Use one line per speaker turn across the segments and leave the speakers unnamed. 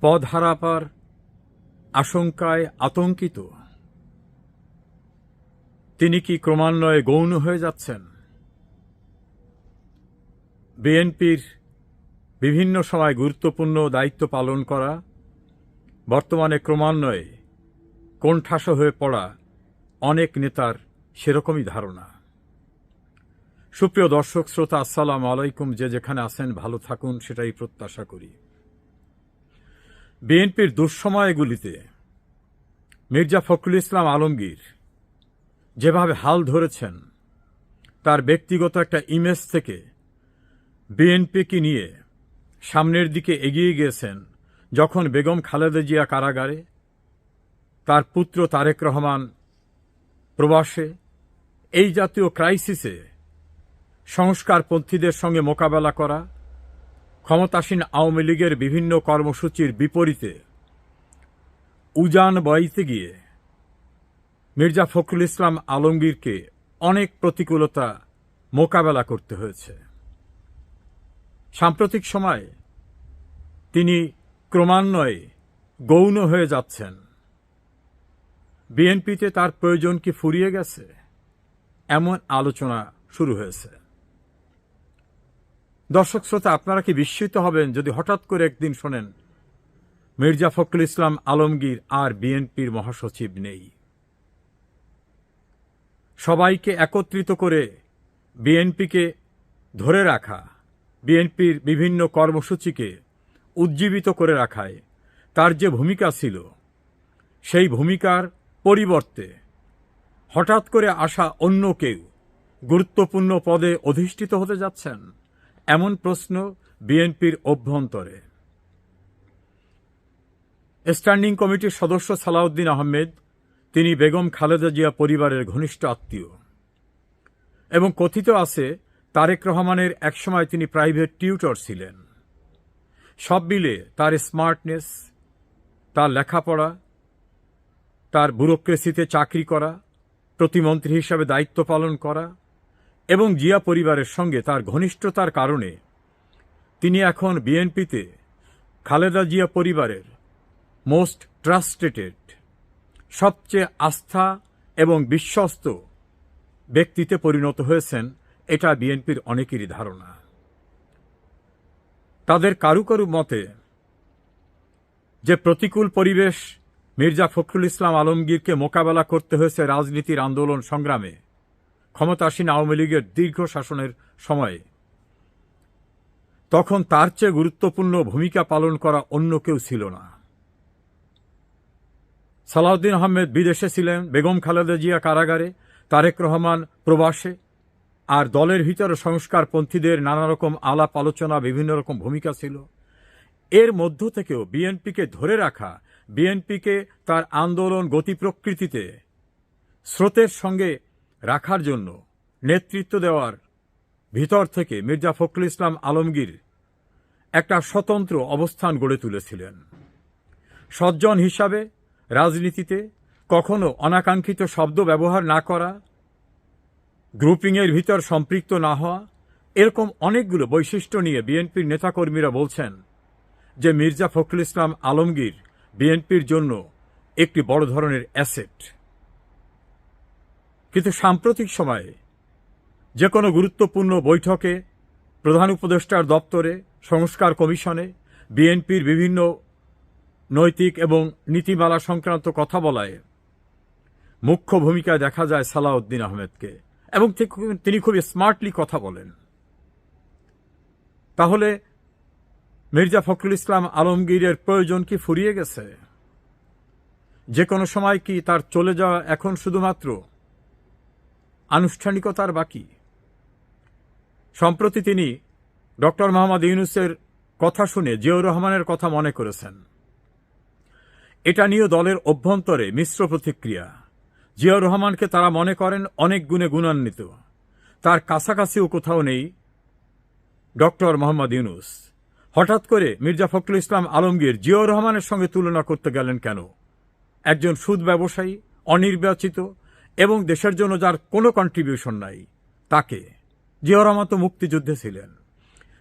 পদ হারাপার আশঙ্কায় আতঙ্কিত। তিনি কি ক্রমান্বয়ে গৌণ হয়ে যাচ্ছেন? বিএনপির বিভিন্ন সময় গুরুত্বপূর্ণ দায়িত্ব পালন করা, বর্তমানে ক্রমান্বয়ে কোণঠাস হয়ে পড়া অনেক নেতার সেরকমই ধারণা। সুপ্রিয় দর্শক, শ্রোতা, আসসালাম আলাইকুম। যে যেখানে আছেন, ভালো থাকুন, সেটাই প্রত্যাশা করি। বিএনপির দুঃসময়গুলিতে মির্জা ফখরুল ইসলাম আলমগীর যেভাবে হাল ধরেছেন, তার ব্যক্তিগত একটা ইমেজ থেকে বিএনপিকে নিয়ে সামনের দিকে এগিয়ে গিয়েছেন যখন বেগম খালেদা জিয়া কারাগারে, তার পুত্র তারেক রহমান প্রবাসে, এই জাতীয় ক্রাইসিসে সংস্কারপন্থীদের সঙ্গে মোকাবেলা করা ক্ষমতাসীন আওয়ামী লীগের বিভিন্ন কর্মসূচির বিপরীতে উজান বইতে গিয়ে মির্জা ফখরুল ইসলাম আলমগীরকে অনেক প্রতিকূলতা মোকাবেলা করতে হয়েছে। সাম্প্রতিক সময়ে তিনি ক্রমান্বয়ে গৌণ হয়ে যাচ্ছেন। বিএনপিতে তার প্রয়োজন কি ফুরিয়ে গেছে? এমন আলোচনা শুরু হয়েছে। দর্শক শ্রোতা, আপনারা কি বিস্মিত হবেন যদি হঠাৎ করে একদিন শোনেন, মির্জা ফখরুল ইসলাম আলমগীর আর বিএনপির মহাসচিব নেই। সবাইকে একত্রিত করে বিএনপিকে ধরে রাখা, বিএনপির বিভিন্ন কর্মসূচিকে উজ্জীবিত করে রাখায় তার যে ভূমিকা ছিল, সেই ভূমিকার পরিবর্তে হঠাৎ করে আসা অন্য কেউ গুরুত্বপূর্ণ পদে অধিষ্ঠিত হতে যাচ্ছেন? এমন প্রশ্ন বিএনপির অভ্যন্তরে। স্ট্যান্ডিং কমিটির সদস্য সালাউদ্দিন আহমেদ, তিনি বেগম খালেদা জিয়া পরিবারের ঘনিষ্ঠ আত্মীয়। এবং কথিত আছে, তারেক রহমানের একসময় তিনি প্রাইভেট টিউটর ছিলেন। সব মিলে তার স্মার্টনেস, তার লেখাপড়া, তার ব্যুরোক্রেসিতে চাকরি করা, প্রতিমন্ত্রী হিসাবে দায়িত্ব পালন করা এবং জিয়া পরিবারের সঙ্গে তার ঘনিষ্ঠতার কারণে তিনি এখন বিএনপিতে খালেদা জিয়া পরিবারের মোস্ট ট্রাস্টেটেড, সবচেয়ে আস্থা এবং বিশ্বস্ত ব্যক্তিতে পরিণত হয়েছেন এটা বিএনপির অনেকেরই ধারণা। তাদের কারু কারু মতে যে প্রতিকূল পরিবেশ মির্জা ফখরুল ইসলাম আলমগীরকে মোকাবেলা করতে হয়েছে রাজনীতির আন্দোলন সংগ্রামে ক্ষমতাসীন আওয়ামী লীগের দীর্ঘ শাসনের সময়ে। তখন তার চেয়ে গুরুত্বপূর্ণ ভূমিকা পালন করা অন্য কেউ ছিল না। সালাউদ্দিন আহমেদ বিদেশে ছিলেন, বেগম খালেদা জিয়া কারাগারে, তারেক রহমান প্রবাসে, আর দলের ভিতরে সংস্কারপন্থীদের নানা রকম আলাপ আলোচনা, বিভিন্ন রকম ভূমিকা ছিল। এর মধ্য থেকেও বিএনপিকে ধরে রাখা, বিএনপিকে তার আন্দোলন গতি প্রকৃতিতে স্রোতের সঙ্গে রাখার জন্য নেতৃত্ব দেওয়ার ভিতর থেকে মির্জা ফখরুল ইসলাম আলমগীর একটা স্বতন্ত্র অবস্থান গড়ে তুলেছিলেন। সজ্জন হিসাবে রাজনীতিতে কখনো অনাকাঙ্ক্ষিত শব্দ ব্যবহার না করা, গ্রুপিংয়ের ভিতর সম্পৃক্ত না হওয়া, এরকম অনেকগুলো বৈশিষ্ট্য নিয়ে বিএনপির নেতাকর্মীরা বলছেন যে মির্জা ফখরুল ইসলাম আলমগীর বিএনপির জন্য একটি বড় ধরনের অ্যাসেট। কিন্তু সাম্প্রতিক সময়ে যে কোনো গুরুত্বপূর্ণ বৈঠকে প্রধান উপদেষ্টার দপ্তরে, সংস্কার কমিশনে, বিএনপির বিভিন্ন নৈতিক এবং নীতিমালা সংক্রান্ত কথা বলায় মুখ্য ভূমিকায় দেখা যায় সালাউদ্দিন আহমেদকে এবং তিনি খুব স্মার্টলি কথা বলেন। তাহলে মির্জা ফখরুল ইসলাম আলমগীরের প্রয়োজন কি ফুরিয়ে গেছে? যে কোনো সময় কি তার চলে যাওয়া এখন শুধুমাত্র আনুষ্ঠানিকতার বাকি। সম্প্রতি তিনি ডক্টর মোহাম্মদ ইউনুসের কথা শুনে জিয়াউর রহমানের কথা মনে করেছেন। এটা নিয়ে দলের অভ্যন্তরে মিশ্র প্রতিক্রিয়া। জিয়াউর রহমানকে তারা মনে করেন অনেক গুণে গুণান্বিত। তার কাছাকাছিও কোথাও নেই ডক্টর মোহাম্মদ ইউনুস। হঠাৎ করে মির্জা ফখরুল ইসলাম আলমগীর জিয়াউর রহমানের সঙ্গে তুলনা করতে গেলেন কেন? একজন সুদ ব্যবসায়ী, অনির্বাচিত এবং দেশের জন্য যার কোনো কন্ট্রিবিউশন নাই, তাকে। জিয়াউর রহমান মুক্তিযুদ্ধে ছিলেন,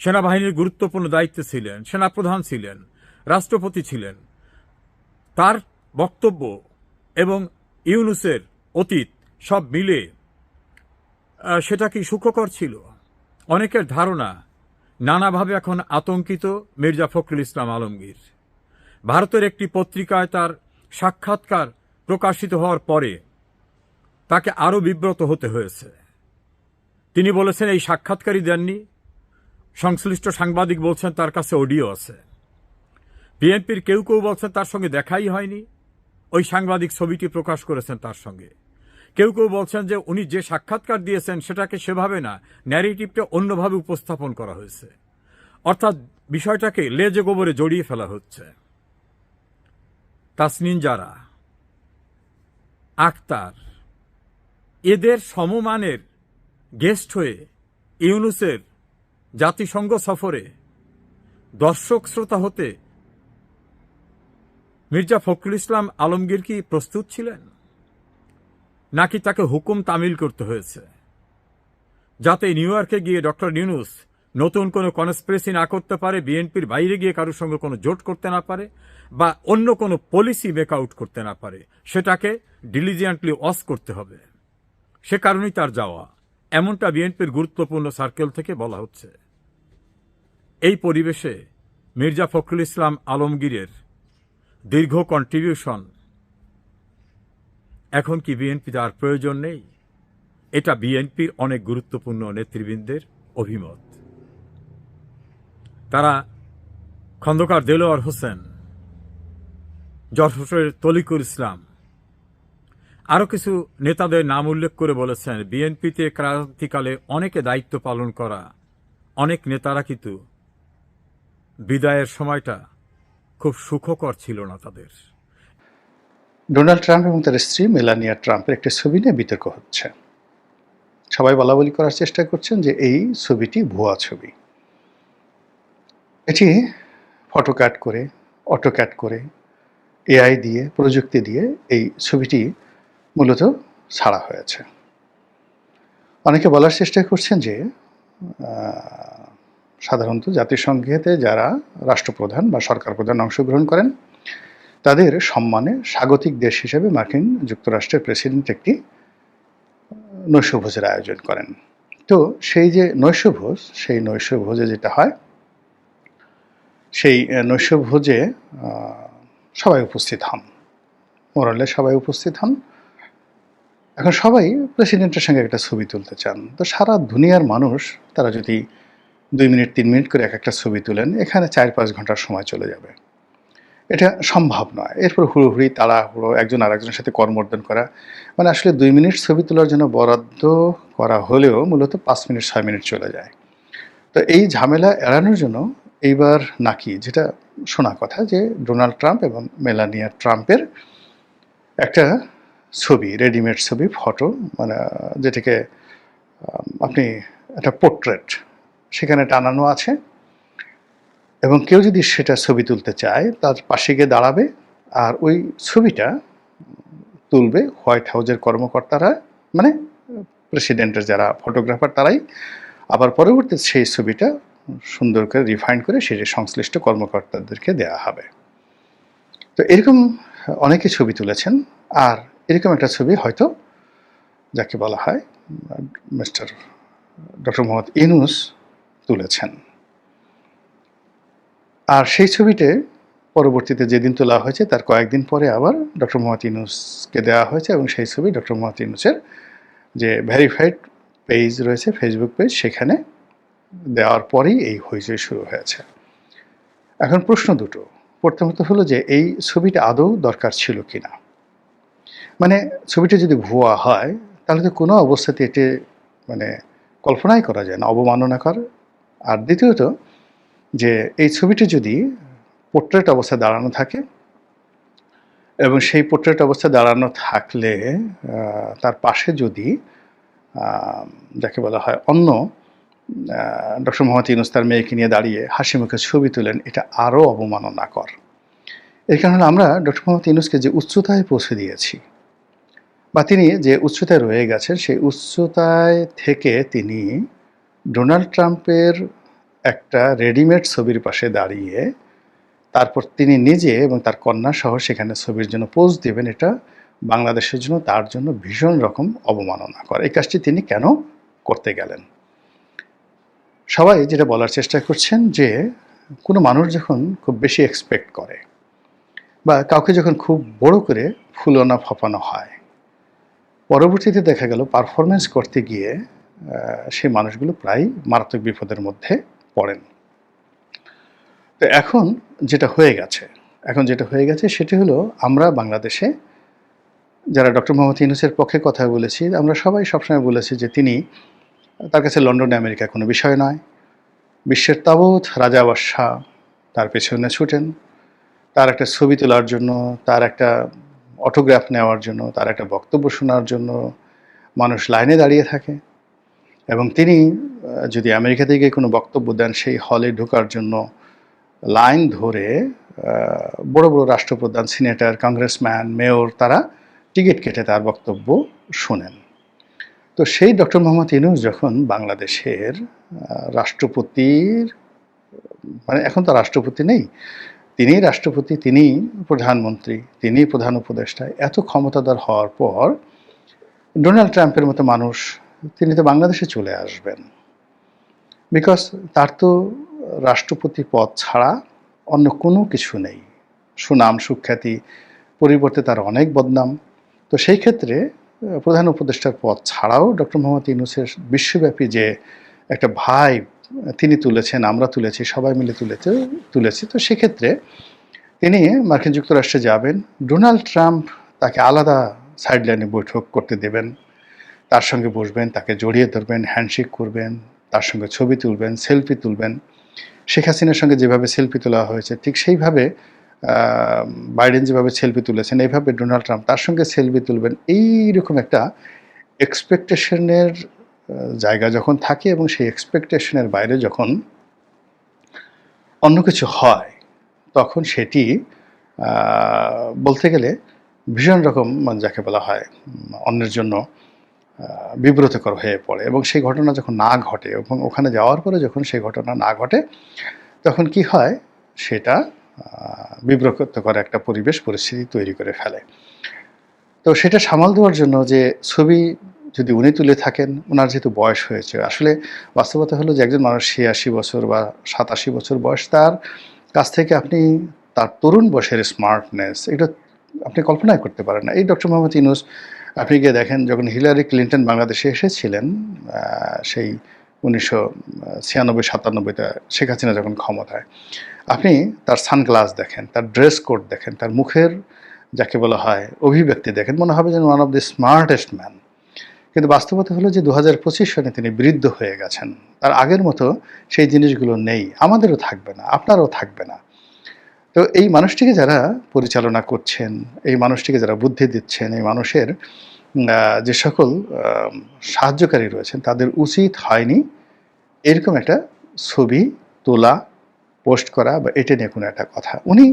সেনাবাহিনীর গুরুত্বপূর্ণ দায়িত্বে ছিলেন, সেনাপ্রধান ছিলেন, রাষ্ট্রপতি ছিলেন। তার বক্তব্য এবং ইউনুসের অতীত সব মিলে সেটা কি সুখকর ছিল? অনেকের ধারণা, নানাভাবে এখন আতঙ্কিত মির্জা ফখরুল ইসলাম আলমগীর। ভারতের একটি পত্রিকায় তার সাক্ষাৎকার প্রকাশিত হওয়ার পরে তাকে আরও বিব্রত হতে হয়েছে। তিনি বলেছেন, এই সাক্ষাৎকারই দেননি। সংশ্লিষ্ট সাংবাদিক বলছেন, তার কাছে অডিও আছে। বিএনপির কেউ কেউ বলছেন, তার সঙ্গে দেখাই হয়নি। ওই সাংবাদিক ছবিটি প্রকাশ করেছেন তার সঙ্গে। কেউ কেউ বলছেন যে, উনি যে সাক্ষাৎকার দিয়েছেন, সেটাকে সেভাবে না, ন্যারেটিভটা অন্যভাবে উপস্থাপন করা হয়েছে। অর্থাৎ বিষয়টাকে লেজে গোবরে জড়িয়ে ফেলা হচ্ছে। তাসনিন যারা আক্তার এদের সমমানের গেস্ট হয়ে ইউনুসের জাতিসংঘ সফরে দর্শক শ্রোতা হতে মির্জা ফখরুল ইসলাম আলমগীর কি প্রস্তুত ছিলেন? নাকি তাকে হুকুম তামিল করতে হয়েছে? যাতে নিউ ইয়র্কে গিয়ে ডক্টর নিউনুস নতুন কোনো কনস্পিরেসি না করতে পারে, বিএনপির বাইরে গিয়ে কারোর সঙ্গে কোনো জোট করতে না পারে, বা অন্য কোনো পলিসি মেক আউট করতে না পারে, সেটাকে ডিলিজিয়েন্টলি অস করতে হবে। সে কারণেই তার যাওয়া। এমনটা বিএনপির গুরুত্বপূর্ণ সার্কেল থেকে বলা হচ্ছে। এই পরিবেশে মির্জা ফখরুল ইসলাম আলমগীরের দীর্ঘ কন্ট্রিবিউশন এখন কি বিএনপিতে আর প্রয়োজন নেই? এটা বিএনপির অনেক গুরুত্বপূর্ণ নেতৃবৃন্দের অভিমত। তারা খন্দকার দেলোয়ার হোসেন যশোরের তলিকুল ইসলাম আরও কিছু নেতাদের নাম উল্লেখ করে বলেছেন, বিএনপিতে ক্রান্তিকালে অনেকে দায়িত্ব পালন করা, অনেক নেতারা কিন্তু বিদায়ের সময়টা খুব সুখকর ছিল না তাদের।
ডোনাল্ড ট্রাম্প এবং তার স্ত্রী মেলানিয়া ট্রাম্পের একটি ছবি নিয়ে বিতর্ক হচ্ছে। সবাই বলা বলি করার চেষ্টা করছেন যে এই ছবিটি ভুয়া ছবি। এটি ফটো কাট করে, অটো কাট করে, এআই দিয়ে, প্রযুক্তি দিয়ে এই ছবিটি মূলত ছাড়া হয়েছে। অনেকে বলার চেষ্টা করছেন যে সাধারণত জাতিসংঘেতে যারা রাষ্ট্রপ্রধান বা সরকার প্রধান অংশগ্রহণ করেন, তাদের সম্মানে স্বাগতিক দেশ হিসেবে মার্কিন যুক্তরাষ্ট্রের প্রেসিডেন্ট একটি নৈশভোজের আয়োজন করেন। তো সেই যে নৈশভোজ, সেই নৈশভোজে যেটা হয়, সেই নৈশভোজে সবাই উপস্থিত হন। মোরালে সবাই উপস্থিত হন। এখন সবাই প্রেসিডেন্টের সঙ্গে একটা ছবি তুলতে চান। তো সারা দুনিয়ার মানুষ, তারা যদি দুই মিনিট, তিন মিনিট করে এক একটা ছবি তুলেন, এখানে চার, পাঁচ ঘণ্টার সময় চলে যাবে। এটা সম্ভব নয়। এরপর হুড়োহুড়ি, তাড়াহুড়ো, একজন আরেকজনের সাথে কর্মর্দন করা। মানে আসলে দুই মিনিট ছবি তোলার জন্য বরাদ্দ করা হলেও মূলত পাঁচ মিনিট, ছয় মিনিট চলে যায়। তো এই ঝামেলা এড়ানোর জন্য এইবার নাকি, যেটা শোনা কথা যে ডোনাল্ড ট্রাম্প এবং মেলানিয়া ট্রাম্পের একটা ছবি রেডিমেড ছবি ফটো মানে যেটাকে আপনি একটা পোর্ট্রেট সেখানে টানানো আছে। এবং কেউ যদি সেটা ছবি তুলতে চায়, তার পাশে গিয়ে দাঁড়াবে আর ওই ছবিটা তুলবে হোয়াইট হাউজের কর্মকর্তারা মানে প্রেসিডেন্টের যারা ফটোগ্রাফার তারাই। আবার পরবর্তী সেই ছবিটা সুন্দর করে রিফাইন করে সেটা সংশ্লিষ্ট কর্মকর্তাদেরকে দেওয়া হবে। তো এরকম অনেকে ছবি তুলেছেন। আর এরকম একটা ছবি হয়তো যাকে বলা হয়, মিস্টার ডক্টর মোহাম্মদ ইনুস তুলেছেন। আর সেই ছবিতে পরবর্তীতে যেদিন তোলা হয়েছে, তার কয়েকদিন পরে আবার ডক্টর মোহাম্মদ ইনুসকে দেওয়া হয়েছে এবং সেই ছবি ডক্টর মোহাম্মদ ইনুসের যে ভেরিফাইড পেজ রয়েছে, ফেসবুক পেজ, সেখানে দেওয়ার পরেই এই হইচই শুরু হয়েছে। এখন প্রশ্ন দুটো। প্রথমত হলো যে এই ছবিটা আদৌ দরকার ছিল কিনা? মানে ছবিটা যদি ভুয়া হয়, তাহলে তো কোনো অবস্থাতে এটি মানে কল্পনাই করা যায় না, অবমাননাকর। আর দ্বিতীয়ত, যে এই ছবিটি যদি পোর্ট্রেট অবস্থায় দাঁড়ানো থাকে, এবং সেই পোর্ট্রেট অবস্থায় দাঁড়ানো থাকলে তার পাশে যদি যাকে বলা হয় অন্য ডক্টর মোহাম্মদ ইউনুস তার মেয়েকে নিয়ে দাঁড়িয়ে হাসি মুখে ছবি তুলেন, এটা আরও অবমাননাকর। এর কারণে আমরা ডক্টর মোহাম্মদ ইউনুসকে যে উচ্চতায় পৌঁছে দিয়েছি বা তিনি যে উচ্চতায় রয়ে গেছেন, সেই উচ্চতায় থেকে তিনি ডোনাল্ড ট্রাম্পের একটা রেডিমেড ছবির পাশে দাঁড়িয়ে তারপর তিনি নিজে এবং তার কন্যা সহ সেখানে ছবির জন্য পোজ দেবেন। এটা বাংলাদেশের জন্য, তার জন্য ভীষণ রকম অবমাননা করে। এই কাজটি তিনি কেন করতে গেলেন? সবাই যেটা বলার চেষ্টা করছেন যে, কোনো মানুষ যখন খুব বেশি এক্সপেক্ট করে বা কাউকে যখন খুব বড় করে ফুলনা ফাপানো হয় পরবর্তীতে দেখা গেল পারফরমেন্স করতে গিয়ে সেই মানুষগুলো প্রায় মারাত্মক বিপদের মধ্যে পড়েন। তো এখন যেটা হয়ে গেছে, এখন যেটা হয়ে গেছে সেটি হলো আমরা বাংলাদেশে যারা ডক্টর মোহাম্মদ ইউনুসের পক্ষে কথা বলেছি, আমরা সবাই সবসময় বলেছি যে তিনি তার কাছে লন্ডন আমেরিকা কোনো বিষয় নয়। বিশ্বের তাবৎ রাজা বাদশাহ তার পেছনে ছুটেন। তার একটা ছবি তোলার জন্য, তার একটা অটোগ্রাফ নেওয়ার জন্য, তার একটা বক্তব্য শোনার জন্য মানুষ লাইনে দাঁড়িয়ে থাকে। এবং তিনি যদি আমেরিকা থেকে কোনো বক্তব্য দেন, সেই হলে ঢোকার জন্য লাইন ধরে বড় বড় রাষ্ট্রপ্রধান, সিনেটর, কংগ্রেসম্যান, মেয়র, তারা টিকিট কেটে তার বক্তব্য শোনেন। তো সেই ডক্টর মোহাম্মদ ইউনুস যখন বাংলাদেশের রাষ্ট্রপতির মানে এখন তো রাষ্ট্রপতি নেই তিনি রাষ্ট্রপতি, তিনি প্রধানমন্ত্রী, তিনি প্রধান উপদেষ্টা, এত ক্ষমতাধর হওয়ার পর ডোনাল্ড ট্রাম্পের মতো মানুষ, তিনি তো বাংলাদেশে চলে আসবেন। বিকজ তার তো রাষ্ট্রপতি পদ ছাড়া অন্য কোনো কিছু নেই। সুনাম, সুখ্যাতি পরিবর্তে তার অনেক বদনাম। তো সেই ক্ষেত্রে, প্রধান উপদেষ্টার পদ ছাড়াও ডক্টর মোহাম্মদ ইউনুসের বিশ্বব্যাপী যে একটা ভাই তিনি তুলেছেন, আমরা তুলেছি, সবাই মিলে তুলেছে, তুলেছি। তো সেক্ষেত্রে তিনি মার্কিন যুক্তরাষ্ট্রে যাবেন, ডোনাল্ড ট্রাম্প তাকে আলাদা সাইডলাইনে বৈঠক করতে দেবেন। তার সঙ্গে বসবেন, তাকে জড়িয়ে ধরবেন, হ্যান্ডশেক করবেন, তার সঙ্গে ছবি তুলবেন, সেলফি তুলবেন। শেখ হাসিনার সঙ্গে যেভাবে সেলফি তোলা হয়েছে, ঠিক সেইভাবে বাইডেন যেভাবে সেলফি তুলেছেন, এইভাবে ডোনাল্ড ট্রাম্প তার সঙ্গে সেলফি তুলবেন, এইরকম একটা এক্সপেকটেশনের জায়গা যখন থাকে এবং সেই এক্সপেকটেশনের বাইরে যখন অন্য কিছু হয়, তখন সেটি বলতে গেলে ভীষণ রকম মানে যাকে বলা হয় অন্যের জন্য বিব্রতকর হয়ে পড়ে এবং সেই ঘটনা যখন না ঘটে এবং ওখানে যাওয়ার পরে যখন সেই ঘটনা না ঘটে, তখন কি হয়? সেটা বিব্রতকর একটা পরিবেশ, পরিস্থিতি তৈরি করে ফেলে। তো সেটা সামাল দেওয়ার জন্য যে ছবি যদি উনি তুলে থাকেন ওনার যেহেতু বয়স হয়েছে, আসলে বাস্তবতা হলো যে একজন মানুষ ছিয়াশি বছর বা সাতাশি বছর বয়স, তার কাছ থেকে আপনি তার তরুণ বয়সের স্মার্টনেস এটা আপনি কল্পনাই করতে পারেন না। এই ডক্টর মোহাম্মদ ইউনুস, আপনি গিয়ে দেখেন যখন হিলারি ক্লিন্টন বাংলাদেশে এসেছিলেন সেই উনিশশো ছিয়ানব্বই সাতানব্বইতে শেখ হাসিনা যখন ক্ষমতায়, আপনি তার সানগ্লাস দেখেন, তার ড্রেস কোড দেখেন, তার মুখের যাকে বলা হয় অভিব্যক্তি দেখেন, মনে হবে যেন one of the smartest man কিন্তু বাস্তবতা হলো যে দু হাজার পঁচিশ সনে তিনি বৃদ্ধ হয়ে গেছেন। তার আগের মতো সেই জিনিসগুলো নেই। আমাদেরও থাকবে না, আপনারও থাকবে না। তো এই মানুষটিকে যারা পরিচালনা করছেন, এই মানুষটিকে যারা বুদ্ধি দিচ্ছেন, এই মানুষের যে সকল সাহায্যকারী রয়েছেন, তাদের উচিত হয়নি এরকম একটা ছবি তোলা, পোস্ট করা বা এটা নিয়ে কোনো একটা কথা। উনি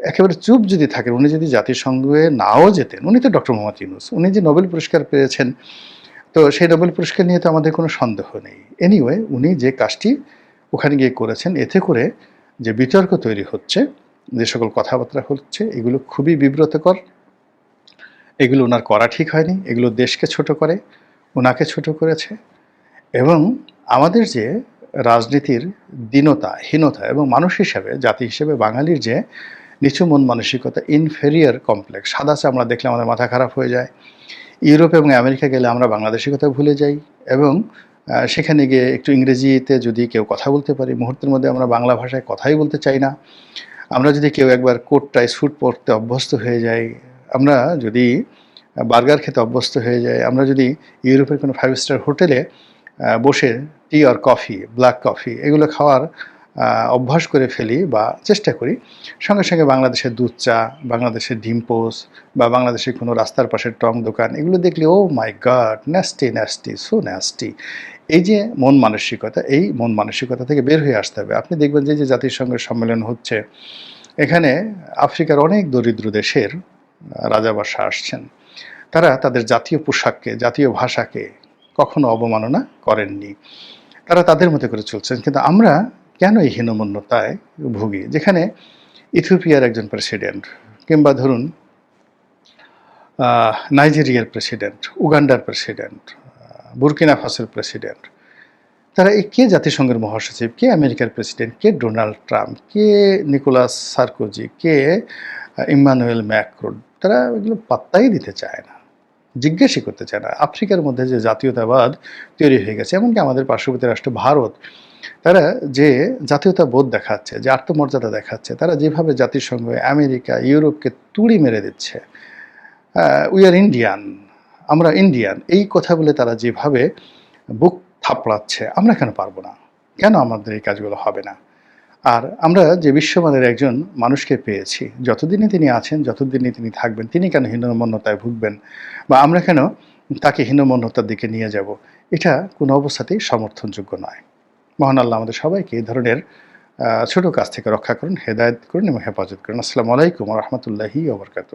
একেবারে চুপ যদি থাকেন, উনি যদি জাতিসংঘে নাও যেতেন, উনি তো ডক্টর মোহাম্মদ ইউনুস, উনি যে নোবেল পুরস্কার পেয়েছেন, তো সেই নোবেল পুরস্কার নিয়ে তো আমাদের কোনো সন্দেহ নেই। এনিওয়ে উনি যে কাজটি ওখানে গিয়ে করেছেন, এতে করে যে বিতর্ক তৈরি হচ্ছে, যে সকল কথাবার্তা হচ্ছে, এগুলো খুবই বিব্রতকর। এগুলো ওনার করা ঠিক হয়নি, এগুলো দেশকে ছোট করে ওনাকে ছোট করেছে। এবং আমাদের যে রাজনীতির দীনতা, হীনতা এবং মানুষ হিসাবে, জাতি হিসেবে, বাঙালির যে নিচু মন মানসিকতা ইনফেরিয়ার কমপ্লেক্স সাদা চামড়া দেখলে আমাদের মাথা খারাপ হয়ে যায়। ইউরোপ এবং আমেরিকা গেলে আমরা বাংলাদেশি কথা ভুলে যাই এবং সেখানে গিয়ে একটু ইংরেজিতে যদি কেউ কথা বলতে পারি, মুহূর্তের মধ্যে আমরা বাংলা ভাষায় কথাই বলতে চাই না। আমরা যদি কেউ একবার কোট টাই স্যুট পরতে অভ্যস্ত হয়ে যাই, আমরা যদি বার্গার খেতে অভ্যস্ত হয়ে যাই, আমরা যদি ইউরোপের কোনো ফাইভ স্টার হোটেলে বসে টি আর কফি ব্ল্যাক কফি এগুলো খাওয়ার অভ্যাস করে ফেলি বা চেষ্টা করি, সঙ্গে সঙ্গে বাংলাদেশের দুধ চা, বাংলাদেশের ডিম পোস বা বাংলাদেশের কোনো রাস্তার পাশের টং দোকান, এগুলো দেখলে ও my god nasty nasty so nasty এই যে মন মানসিকতা, এই মন মানসিকতা থেকে বের হয়ে আসতে হবে। আপনি দেখবেন যে যে জাতিসংঘের সম্মেলন হচ্ছে, এখানে আফ্রিকার অনেক দরিদ্র দেশের রাজাবাসা আসছেন। তারা তাদের জাতীয় পোশাককে, জাতীয় ভাষাকে কখনো অবমাননা করেননি। তারা তাদের মতো করে চলছেন। কিন্তু আমরা কেন এই হীনমন্যতায় ভুগি? যেখানে ইথিওপিয়ার একজন প্রেসিডেন্ট কিংবা ধরুন নাইজেরিয়ার প্রেসিডেন্ট উগান্ডার প্রেসিডেন্ট বুরকিনা ফাসের প্রেসিডেন্ট তারা এই কে জাতিসংঘের মহাসচিব কে আমেরিকার প্রেসিডেন্ট কে ডোনাল্ড ট্রাম্প কে নিকোলাস সার্কোজি কে আহ, ইম্মানুয়েল ম্যাক্রোন তারা এগুলো পাত্তাই দিতে চায় না জিজ্ঞাসা করতে চায় না। আফ্রিকার মধ্যে যে জাতীয়তাবাদ তৈরি হয়ে গেছে এমনকি আমাদের পার্শ্ববর্তী রাষ্ট্র ভারত তারা যে জাতীয়তা বোধ দেখাচ্ছে, যে আত্মমর্যাদা দেখাচ্ছে, তারা যেভাবে জাতিসংঘ, আমেরিকা, ইউরোপকে তুড়ি মেরে দিচ্ছে উই আর ইন্ডিয়ান আমরা ইন্ডিয়ান এই কথা বলে তারা যেভাবে বুক থাপড়াচ্ছে, আমরা কেন পারব না? কেন আমাদের এই কাজগুলো হবে না? আর আমরা যে বিশ্বমানের একজন মানুষকে পেয়েছি, যতদিনই তিনি আছেন, যতদিনই তিনি থাকবেন, তিনি কেন হীনমন্যতায় ভুগবেন? বা আমরা কেন তাকে হীনমন্যতার দিকে নিয়ে যাব? এটা কোনো অবস্থাতেই সমর্থনযোগ্য নয়। মহান আল্লাহ আমাদের সবাইকে এই ধরনের ছোটো কাজ থেকে রক্ষা করুন, হেদায়ত করুন এবং হেফাজত করুন। আসসালামু আলাইকুম রহমতুল্লাহি ওবরকাত